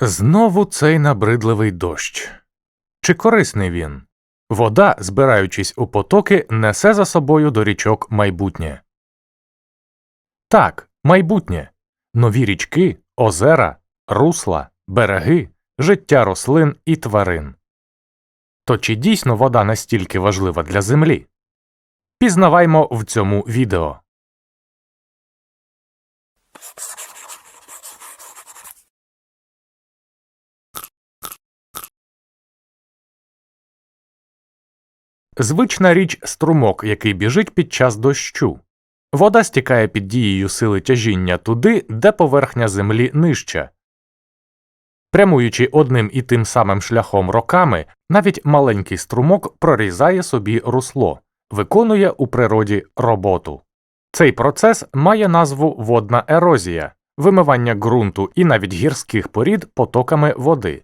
Знову цей набридливий дощ. Чи корисний він? Вода, збираючись у потоки, несе за собою до річок майбутнє. Так, майбутнє. Нові річки, озера, русла, береги, життя рослин і тварин. То чи дійсно вода настільки важлива для Землі? Пізнаваймо в цьому відео. Звична річ струмок, який біжить під час дощу. Вода стікає під дією сили тяжіння туди, де поверхня землі нижча. Прямуючи одним і тим самим шляхом роками, навіть маленький струмок прорізає собі русло, виконує у природі роботу. Цей процес має назву водна ерозія, вимивання ґрунту і навіть гірських порід потоками води.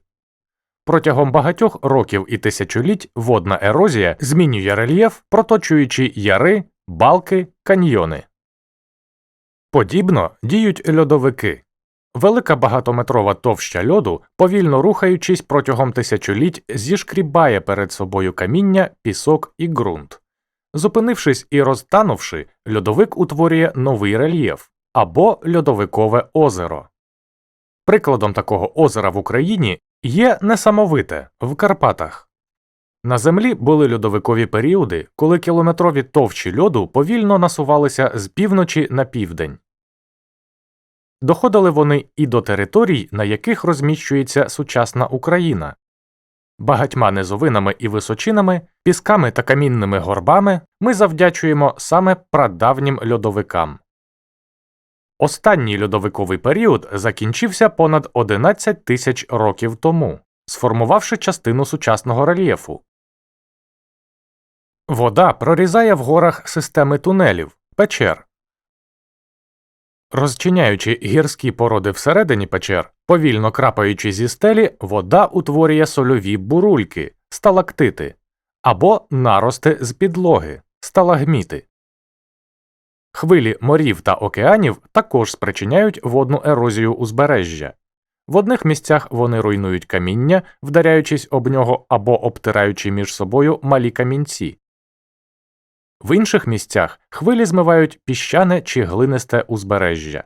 Протягом багатьох років і тисячоліть водна ерозія змінює рельєф, проточуючи яри, балки, каньйони. Подібно діють льодовики. Велика багатометрова товща льоду, повільно рухаючись протягом тисячоліть, зішкрібає перед собою каміння, пісок і ґрунт. Зупинившись і розтанувши, льодовик утворює новий рельєф або льодовикове озеро. Прикладом такого озера в Україні є несамовите в Карпатах. На землі були льодовикові періоди, коли кілометрові товщі льоду повільно насувалися з півночі на південь. Доходили вони і до територій, на яких розміщується сучасна Україна. Багатьма низовинами і височинами, пісками та камінними горбами ми завдячуємо саме прадавнім льодовикам. Останній льодовиковий період закінчився понад 11 тисяч років тому, сформувавши частину сучасного рельєфу. Вода прорізає в горах системи тунелів, печер. Розчиняючи гірські породи всередині печер, повільно крапаючи зі стелі, вода утворює сольові бурульки, сталактити або нарости з підлоги, сталагміти. Хвилі морів та океанів також спричиняють водну ерозію узбережжя. В одних місцях вони руйнують каміння, вдаряючись об нього або обтираючи між собою малі камінці. В інших місцях хвилі змивають піщане чи глинисте узбережжя.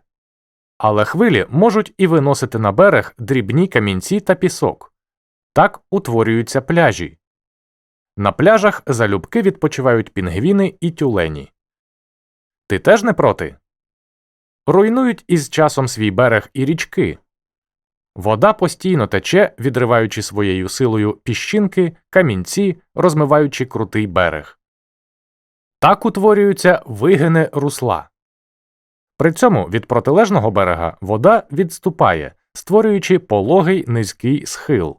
Але хвилі можуть і виносити на берег дрібні камінці та пісок. Так утворюються пляжі. На пляжах залюбки відпочивають пінгвіни і тюлені. Ти теж не проти? Руйнують із часом свій берег і річки. Вода постійно тече, відриваючи своєю силою піщинки, камінці, розмиваючи крутий берег. Так утворюються вигини русла. При цьому від протилежного берега вода відступає, створюючи пологий низький схил.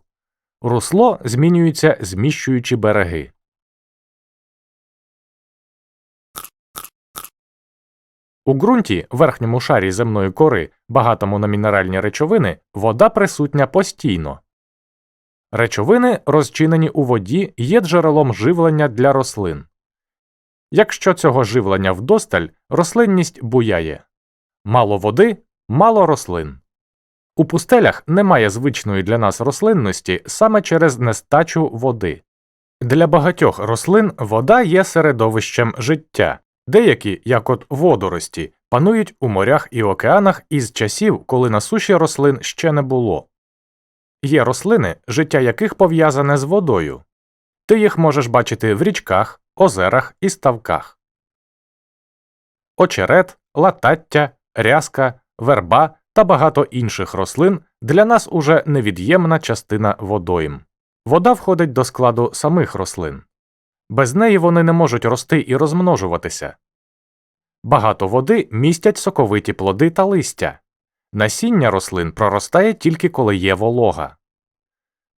Русло змінюється, зміщуючи береги. У ґрунті, верхньому шарі земної кори, багатому на мінеральні речовини, вода присутня постійно. Речовини, розчинені у воді, є джерелом живлення для рослин. Якщо цього живлення вдосталь, рослинність буяє. Мало води мало рослин. У пустелях немає звичної для нас рослинності саме через нестачу води. Для багатьох рослин вода є середовищем життя. Деякі, як от водорості, панують у морях і океанах із часів, коли на суші рослин ще не було. Є рослини, життя яких пов'язане з водою. Ти їх можеш бачити в річках, озерах і ставках. Очерет, латаття, рязка, верба та багато інших рослин для нас уже невід'ємна частина водойм. Вода входить до складу самих рослин. Без неї вони не можуть рости і розмножуватися. Багато води містять соковиті плоди та листя. Насіння рослин проростає тільки коли є волога.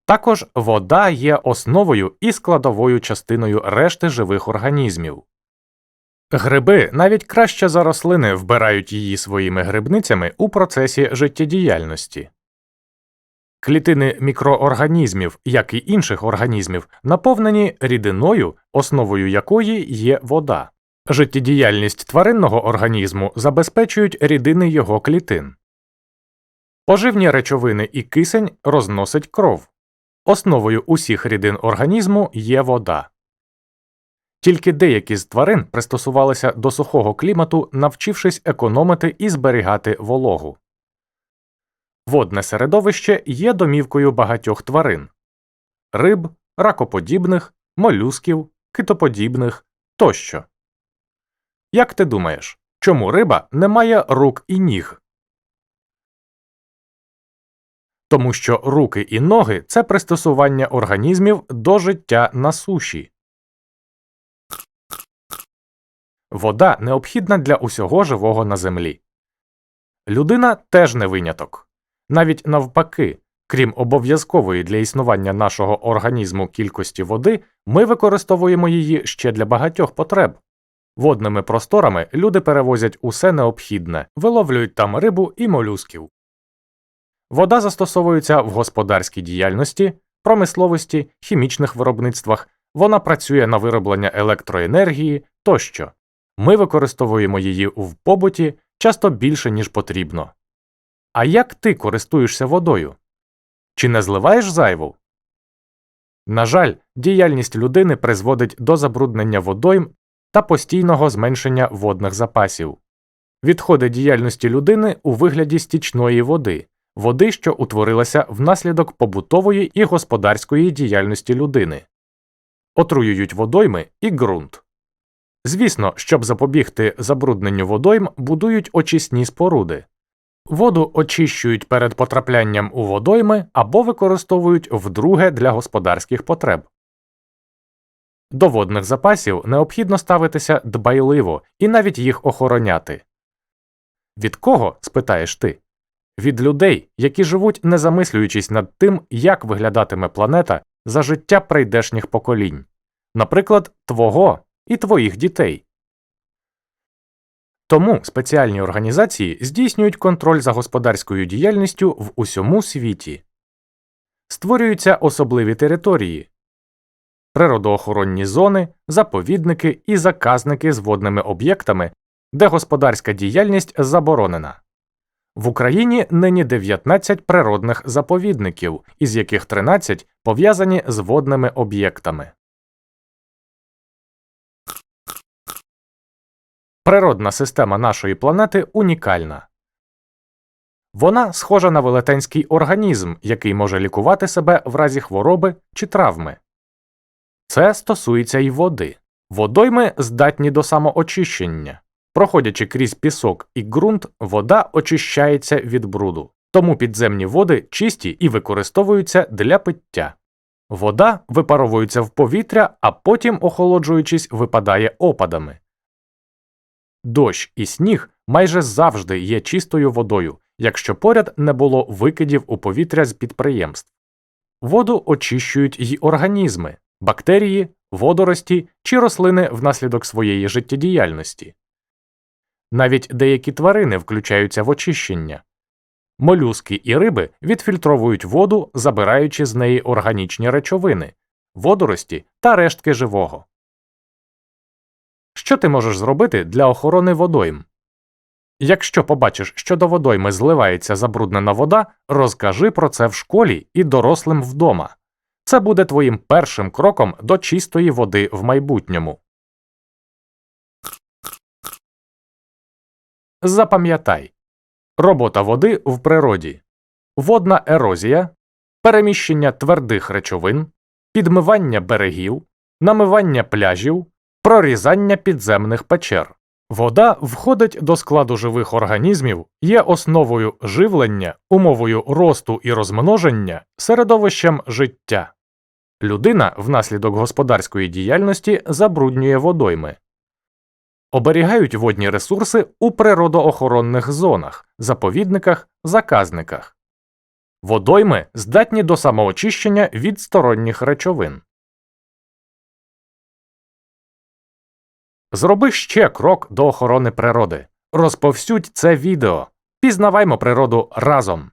Також вода є основою і складовою частиною решти живих організмів. Гриби навіть краще за рослини вбирають її своїми грибницями у процесі життєдіяльності. Клітини мікроорганізмів, як і інших організмів, наповнені рідиною, основою якої є вода. Життєдіяльність тваринного організму забезпечують рідини його клітин. Поживні речовини і кисень розносить кров. Основою усіх рідин організму є вода. Тільки деякі з тварин пристосувалися до сухого клімату, навчившись економити і зберігати вологу. Водне середовище є домівкою багатьох тварин риб, ракоподібних, молюсків, китоподібних тощо. Як ти думаєш, чому риба не має рук і ніг? Тому що руки і ноги це пристосування організмів до життя на суші. Вода необхідна для усього живого на землі. Людина теж не виняток. Навіть навпаки, крім обов'язкової для існування нашого організму кількості води, ми використовуємо її ще для багатьох потреб. Водними просторами люди перевозять усе необхідне, виловлюють там рибу і молюсків. Вода застосовується в господарській діяльності, промисловості, хімічних виробництвах, вона працює на вироблення електроенергії тощо. Ми використовуємо її в побуті часто більше, ніж потрібно. А як ти користуєшся водою? Чи не зливаєш зайву? На жаль, діяльність людини призводить до забруднення водойм та постійного зменшення водних запасів. Відходи діяльності людини у вигляді стічної води, води, що утворилася внаслідок побутової і господарської діяльності людини, отруюють водойми і ґрунт. Звісно, щоб запобігти забрудненню водойм, будують очисні споруди. Воду очищують перед потраплянням у водойми або використовують вдруге для господарських потреб. До водних запасів необхідно ставитися дбайливо і навіть їх охороняти. Від кого, спитаєш ти? Від людей, які живуть, не замислюючись над тим, як виглядатиме планета за життя прийдешніх поколінь, наприклад, твого і твоїх дітей. Тому спеціальні організації здійснюють контроль за господарською діяльністю в усьому світі, створюються особливі території, природоохоронні зони, заповідники і заказники з водними об'єктами, де господарська діяльність заборонена. В Україні нині 19 природних заповідників, із яких 13 пов'язані з водними об'єктами. Природна система нашої планети унікальна. Вона схожа на велетенський організм, який може лікувати себе в разі хвороби чи травми. Це стосується й води. Водойми здатні до самоочищення. Проходячи крізь пісок і ґрунт, вода очищається від бруду, тому підземні води чисті і використовуються для пиття. Вода випаровується в повітря, а потім, охолоджуючись, випадає опадами. Дощ і сніг майже завжди є чистою водою, якщо поряд не було викидів у повітря з підприємств. Воду очищують й організми, бактерії, водорості чи рослини внаслідок своєї життєдіяльності. Навіть деякі тварини включаються в очищення. Молюски і риби відфільтровують воду, забираючи з неї органічні речовини, водорості та рештки живого. Що ти можеш зробити для охорони водойм? Якщо побачиш, що до водойми зливається забруднена вода, розкажи про це в школі і дорослим вдома. Це буде твоїм першим кроком до чистої води в майбутньому. Запам'ятай робота води в природі, водна ерозія, переміщення твердих речовин, підмивання берегів, намивання пляжів, прорізання підземних печер. Вода входить до складу живих організмів, є основою живлення, умовою росту і розмноження, середовищем життя. Людина внаслідок господарської діяльності забруднює водойми. Оберігають водні ресурси у природоохоронних зонах, заповідниках, заказниках. Водойми здатні до самоочищення від сторонніх речовин. Зроби ще крок до охорони природи. Розповсюдь це відео. Пізнаваймо природу разом.